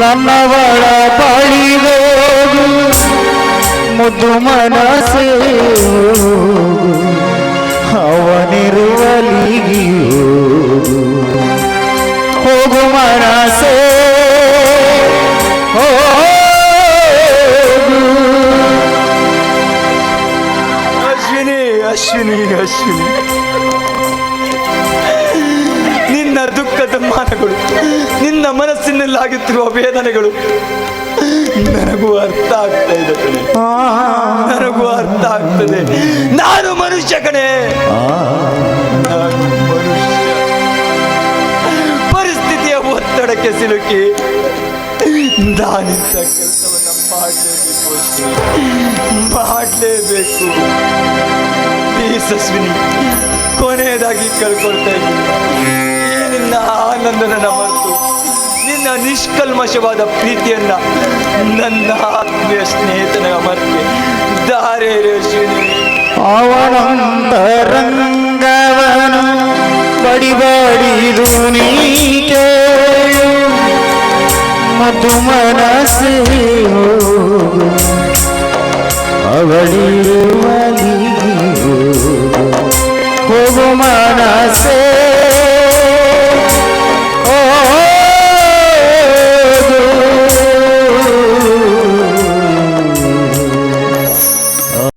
ನನ್ನವಳ ಬಳಿಗೋಗು ಮುದ್ದು ಮನಸ್ಸು ಅವನಿರುವಲಿಗಿ ಹೋಗು. ಮನಸೇ ಹೋಗು. ಅಶ್ವಿನಿ ಅಶ್ವಿನಿ ಅಶ್ವಿನಿ. ನಿನ್ನ ಮನಸ್ಸಿನಲ್ಲಾಗುತ್ತಿರುವ ವೇದನೆಗಳು. ನನಗೂ ಅರ್ಥ ಆಗ್ತಾ ಇದೆ ಕಣೆ. ನನಗೂ ಅರ್ಥ ಆಗ್ತದೆ. ನಾನು ಮನುಷ್ಯ ಕಣೆ. ಪರಿಸ್ಥಿತಿಯ ಒತ್ತಡಕ್ಕೆ ಸಿಲುಕಿ ನಾನಿಂತ ಕೆಲಸವನ್ನು ಮಾಡಲೇಬೇಕು. ಮಾಡಲೇಬೇಕು. ಈ ಸಸ್ವಿನಿ ಕೊನೆಯದಾಗಿ ಕಳ್ಕೊಳ್ತಾ ಇದ್ದೀನಿ. ನಿನ್ನ ಆನಂದನ ಮರೆತು ನಿನ್ನ ನಿಷ್ಕಲ್ಮಶವಾದ ಪ್ರೀತಿಯನ್ನ ನನ್ನ ಆತ್ಮೀಯ ಸ್ನೇಹಿತನ ಮರೆತು ದಾರೆ ಅವನಂತರಂಗವನು ಬಡಿ ಬಡಿದು ನೀ ಮತ್ತು ಮನಸ್ಸೇ ಹೋಗು